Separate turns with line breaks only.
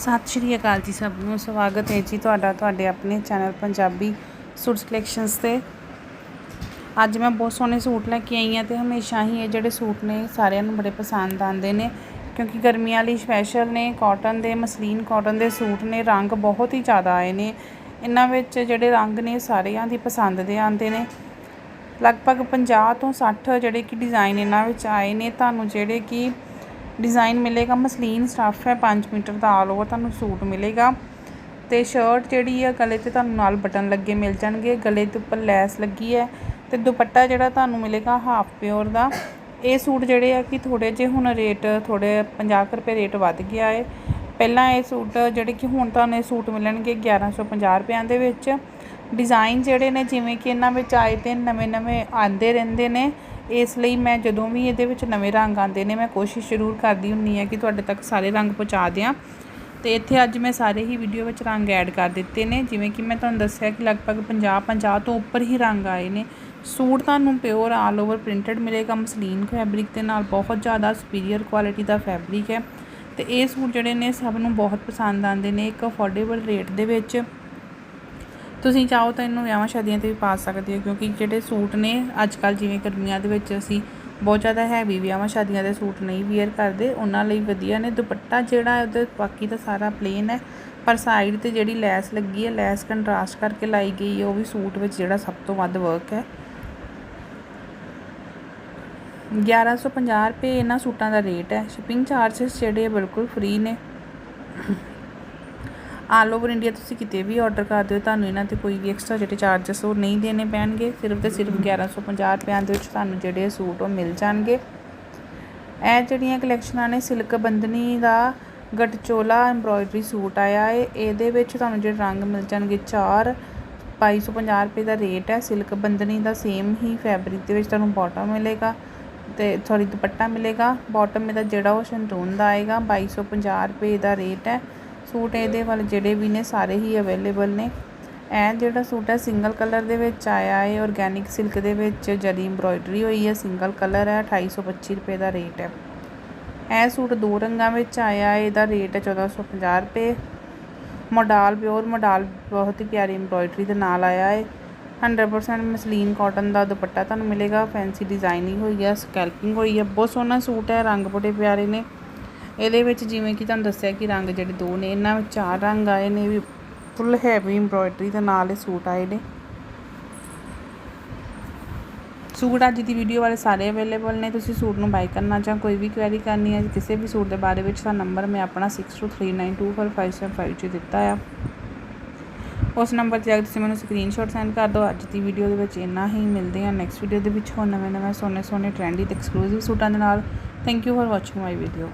ਸਤਿ ਸ਼੍ਰੀ ਅਕਾਲ ਜੀ ਸਭ ਨੂੰ, ਸਵਾਗਤ ਹੈ ਜੀ ਤੁਹਾਡਾ, ਤੁਹਾਡੇ ਆਪਣੇ ਚੈਨਲ ਪੰਜਾਬੀ ਸੂਟ ਕਲੈਕਸ਼ਨਸ ਤੇ। ਅੱਜ ਮੈਂ ਬਹੁਤ ਸੋਹਣੇ ਸੂਟ ਲੈ ਕੇ ਆਈ ਹਾਂ ਤੇ ਹਮੇਸ਼ਾ ਹੀ ਇਹ ਜਿਹੜੇ ਸੂਟ ਨੇ ਸਾਰਿਆਂ ਨੂੰ ਬੜੇ ਪਸੰਦ ਆਉਂਦੇ ਨੇ, ਕਿਉਂਕਿ ਗਰਮੀਆਂ ਲਈ ਸਪੈਸ਼ਲ ਨੇ ਕਾਟਨ ਦੇ ਮਸਲੀਨ ਕਾਟਨ ਦੇ ਸੂਟ ਨੇ, ਰੰਗ ਬਹੁਤ ਹੀ ਜ਼ਿਆਦਾ ਆਏ ਨੇ। ਇਹਨਾਂ ਵਿੱਚ ਜਿਹੜੇ ਰੰਗ ਨੇ ਸਾਰਿਆਂ ਦੀ ਪਸੰਦ ਦੇ ਆਉਂਦੇ ਨੇ। ਲਗਭਗ 50 ਤੋਂ 60 ਜਿਹੜੇ ਕਿ ਡਿਜ਼ਾਈਨ ਇਹਨਾਂ ਵਿੱਚ ਆਏ ਨੇ, ਤੁਹਾਨੂੰ ਜਿਹੜੇ ਕਿ ਡਿਜ਼ਾਈਨ ਮਿਲੇਗਾ, ਮਸਲੀਨ ਸਟੱਫ ਹੈ 5 ਮੀਟਰ ਦਾ ਆਲ ਓਵਰ ਤੁਹਾਨੂੰ ਸੂਟ ਮਿਲੇਗਾ। ਤੇ ਸ਼ਰਟ ਜਿਹੜੀ ਆ, ਗਲੇ ਤੇ ਤੁਹਾਨੂੰ ਨਾਲ ਬਟਨ ਲੱਗੇ ਮਿਲ ਜਾਣਗੇ, ਗਲੇ ਦੇ ਉੱਪਰ ਲੈਸ ਲੱਗੀ ਹੈ ਤੇ ਦੁਪੱਟਾ ਜਿਹੜਾ ਤੁਹਾਨੂੰ ਮਿਲੇਗਾ ਹਾਫ ਪਿਓਰ ਦਾ। ਇਹ ਸੂਟ ਜਿਹੜੇ ਆ ਕਿ ਥੋੜੇ ਜਿਹੇ ਹੁਣ ਰੇਟ ਥੋੜੇ 50 ਰੁਪਏ ਰੇਟ ਵੱਧ ਗਿਆ ਹੈ ਪਹਿਲਾਂ ਇਹ ਸੂਟ ਜਿਹੜੇ ਕਿ ਹੁਣ ਤੁਹਾਨੂੰ ਇਹ ਸੂਟ ਮਿਲਣਗੇ 1150 ਰੁਪਿਆਂ ਦੇ ਵਿੱਚ। ਡਿਜ਼ਾਈਨ ਜਿਹੜੇ ਨੇ, ਜਿਵੇਂ ਕਿ ਇਹਨਾਂ ਵਿੱਚ ਆਏ ਤੇ ਨਵੇਂ-ਨਵੇਂ ਆਂਦੇ ਰਹਿੰਦੇ ਨੇ। ਇਸ ਲਈ ਮੈਂ ਜਦੋਂ ਵੀ ਇਹਦੇ ਵਿੱਚ ਨਵੇਂ ਰੰਗ ਆਉਂਦੇ ਨੇ, ਮੈਂ ਕੋਸ਼ਿਸ਼ ਜ਼ਰੂਰ ਕਰਦੀ ਹੁੰਨੀ ਆ ਕਿ ਤੁਹਾਡੇ ਤੱਕ ਸਾਰੇ ਰੰਗ ਪਹੁੰਚਾ ਦਿਆਂ। ਤੇ ਇੱਥੇ ਅੱਜ ਮੈਂ ਸਾਰੇ ਹੀ ਵੀਡੀਓ ਵਿੱਚ ਰੰਗ ਐਡ ਕਰ ਦਿੱਤੇ ਨੇ, ਜਿਵੇਂ ਕਿ ਮੈਂ ਤੁਹਾਨੂੰ ਦੱਸਿਆ ਕਿ ਲਗਭਗ 50 50 ਤੋਂ ਉੱਪਰ ਹੀ ਰੰਗ ਆਏ ਨੇ। ਸੂਟ ਤੁਹਾਨੂੰ ਪਿਓਰ ਆਲ ਓਵਰ ਪ੍ਰਿੰਟਡ ਮਿਲੇਗਾ, ਮਸਲੀਨ ਫੈਬਰਿਕ ਦੇ ਨਾਲ ਬਹੁਤ ਜ਼ਿਆਦਾ ਸੁਪੀਰੀਅਰ ਕੁਆਲਿਟੀ ਦਾ ਫੈਬਰਿਕ ਹੈ। ਤੇ ਇਹ ਸੂਟ ਜਿਹੜੇ ਨੇ ਸਭ ਨੂੰ ਬਹੁਤ ਪਸੰਦ ਆਉਂਦੇ ਨੇ, ਇੱਕ ਅਫੋਰਡੇਬਲ ਰੇਟ ਦੇ ਵਿੱਚ। ਤੁਸੀਂ ਚਾਹੋ ਤਾਂ ਇਹਨੂੰ ਵਿਆਹਾਂ ਸ਼ਾਦੀਆਂ ਤੇ ਵੀ ਪਾ ਸਕਦੇ ਹੋ, ਕਿਉਂਕਿ ਜਿਹੜੇ ਸੂਟ ਨੇ ਅੱਜ ਕੱਲ ਜਿਵੇਂ ਗਰਮੀਆਂ ਦੇ ਵਿੱਚ ਅਸੀਂ ਬਹੁਤ ਜ਼ਿਆਦਾ ਹੈਵੀ ਵਿਆਹਾਂ ਸ਼ਾਦੀਆਂ ਦੇ ਸੂਟ ਨਹੀਂ ਵੇਅਰ ਕਰਦੇ, ਉਹਨਾਂ ਲਈ ਵਧੀਆ ਨੇ। ਦੁਪੱਟਾ ਜਿਹੜਾ ਉਹਦੇ ਬਾਕੀ ਤਾਂ ਸਾਰਾ ਪਲੇਨ ਹੈ, ਪਰ ਸਾਈਡ ਤੇ ਜਿਹੜੀ ਲੈਸ ਲੱਗੀ ਹੈ, ਲੈਸ ਕੰਟਰਾਸਟ ਕਰਕੇ ਲਾਈ ਗਈ ਹੈ, ਉਹ ਵੀ ਸੂਟ ਵਿੱਚ ਜਿਹੜਾ ਸਭ ਤੋਂ ਵੱਧ ਵਰਕ ਹੈ। 1150 ਰੁਪਏ ਇਹਨਾਂ ਸੂਟਾਂ ਦਾ ਰੇਟ ਹੈ। ਸ਼ਿਪਿੰਗ ਚਾਰजेस ਜਿਹੜੇ ਬਿਲਕੁਲ ਫ੍ਰੀ ਨੇ। ਆਲ ਓਵਰ ਇੰਡੀਆ ਤੁਸੀਂ ਕਿਤੇ ਵੀ ਆਰਡਰ ਕਰਦੇ ਹੋ, ਤੁਹਾਨੂੰ ਇਹਨਾਂ ਤੇ ਕੋਈ ਵੀ ਐਕਸਟਰਾ ਜਿਹੜੇ ਚਾਰजेस ਉਹ ਨਹੀਂ ਦੇਣੇ ਪੈਣਗੇ। ਸਿਰਫ ਤੇ ਸਿਰਫ 1150 ਰੁਪਿਆਂ ਦੇ ਵਿੱਚ ਤੁਹਾਨੂੰ ਜਿਹੜੇ ਸੂਟ ਉਹ ਮਿਲ ਜਾਣਗੇ। ਇਹ ਜਿਹੜੀਆਂ ਕਲੈਕਸ਼ਨਾਂ ਨੇ, ਸਿਲਕ ਬੰਦਨੀ ਦਾ ਗਟਚੋਲਾ ਐਮਬ੍ਰੋਇਡਰੀ ਸੂਟ ਆਇਆ ਹੈ ਇਹਦੇ ਵਿੱਚ ਤੁਹਾਨੂੰ ਜਿਹੜੇ ਰੰਗ ਮਿਲ ਜਾਣਗੇ, ਚਾਰ 2250 ਰੁਪਏ ਦਾ ਰੇਟ ਹੈ। ਸਿਲਕ ਬੰਦਨੀ ਦਾ ਸੇਮ ਹੀ ਫੈਬਰਿਕ ਦੇ ਵਿੱਚ ਤੁਹਾਨੂੰ ਬਾਟਮ ਮਿਲੇਗਾ ਤੇ ਸੌਰੀ ਦੁਪੱਟਾ ਮਿਲੇਗਾ। ਬਾਟਮ ਇਹਦਾ ਜਿਹੜਾ ਉਹ ਸ਼ੰਤੂਨ ਦਾ ਆਏਗਾ 2250 ਰੁਪਏ ਦਾ ਰੇਟ ਹੈ। ਸੂਟ ਇਹਦੇ ਵੱਲ ਜਿਹੜੇ ਵੀ ਨੇ ਸਾਰੇ ਹੀ ਅਵੇਲੇਬਲ ਨੇ। ਇਹ ਜਿਹੜਾ ਸੂਟ ਹੈ ਸਿੰਗਲ ਕਲਰ ਦੇ ਵਿੱਚ ਆਇਆ ਹੈ। ਆਰਗੈਨਿਕ ਸਿਲਕ ਦੇ ਵਿੱਚ ਜਰੀ ਐਮਬ੍ਰੋਇਡਰੀ ਹੋਈ ਹੈ। ਸਿੰਗਲ ਕਲਰ ਹੈ। 2825 ਰੁਪਏ ਦਾ ਰੇਟ ਹੈ। ਇਹ ਸੂਟ ਦੋ ਰੰਗਾਂ ਵਿੱਚ ਆਇਆ ਹੈ। ਇਹਦਾ ਰੇਟ ਹੈ 1450 ਰੁਪਏ। ਮੋਡਾਲ ਪਿਓਰ ਮੋਡਾਲ ਬਹੁਤ ਹੀ ਪਿਆਰੀ ਐਮਬ੍ਰੋਇਡਰੀ ਦੇ ਨਾਲ ਆਇਆ ਹੈ। 100% ਮਸਲੀਨ ਕਾਟਨ ਦਾ ਦੁਪੱਟਾ ਤੁਹਾਨੂੰ ਮਿਲੇਗਾ। ਫੈਂਸੀ ਡਿਜ਼ਾਈਨਿੰਗ ਹੋਈ ਹੈ। ਸਕੈਲਪਿੰਗ ਹੋਈ ਹੈ। ਬਹੁਤ ਸੋਹਣਾ ਸੂਟ ਹੈ। ਰੰਗ ਬੜੇ ਪਿਆਰੇ ਨੇ। ਇਹਦੇ ਵਿੱਚ ਜਿਵੇਂ ਕਿ ਤੁਹਾਨੂੰ ਦੱਸਿਆ ਕਿ ਰੰਗ ਜਿਹੜੇ ਦੋ ਨੇ, ਇਹਨਾਂ ਵਿੱਚ ਚਾਰ ਰੰਗ ਆਏ ਨੇ, ਵੀ ਫੁੱਲ ਹੈਵੀ ਐਮਬ੍ਰੋਇਡਰੀ ਦੇ ਨਾਲ ਇਹ ਸੂਟ ਆਏ ਨੇ। ਸੂਟ ਅੱਜ ਦੀ ਵੀਡੀਓ ਵਾਲੇ ਸਾਰੇ ਅਵੇਲੇਬਲ ਨੇ, ਤੁਸੀਂ ਸੂਟ ਨੂੰ ਬਾਈ ਕਰਨਾ ਜਾਂ ਕੋਈ ਵੀ ਕੁਐਰੀ ਕਰਨੀ ਹੈ, ਕਿਸੇ ਵੀ ਸੂਟ ਦੇ ਬਾਰੇ ਵਿੱਚ ਤਾਂ ਨੰਬਰ ਮੈਂ ਆਪਣਾ 6239245755 'ਚ ਦਿੱਤਾ ਆ। ਉਸ ਨੰਬਰ 'ਤੇ ਅਗਰ ਤੁਸੀਂ ਮੈਨੂੰ ਸਕਰੀਨਸ਼ਾਟ ਸੈਂਡ ਕਰ ਦਿਓ। ਅੱਜ ਦੀ ਵੀਡੀਓ ਦੇ ਵਿੱਚ ਇੰਨਾ ਹੀ। ਮਿਲਦੇ ਆ ਨੈਕਸਟ ਵੀਡੀਓ ਦੇ ਵਿੱਚ ਹੋਰ ਨਵੇਂ ਨਵੇਂ ਸੋਨੇ ਸੋਨੇ ਟ੍ਰੈਂਡੀ ਤੇ ਐਕਸਕਲੂਸਿਵ ਸੂਟਾਂ ਦੇ ਨਾਲ। Thank you for watching my video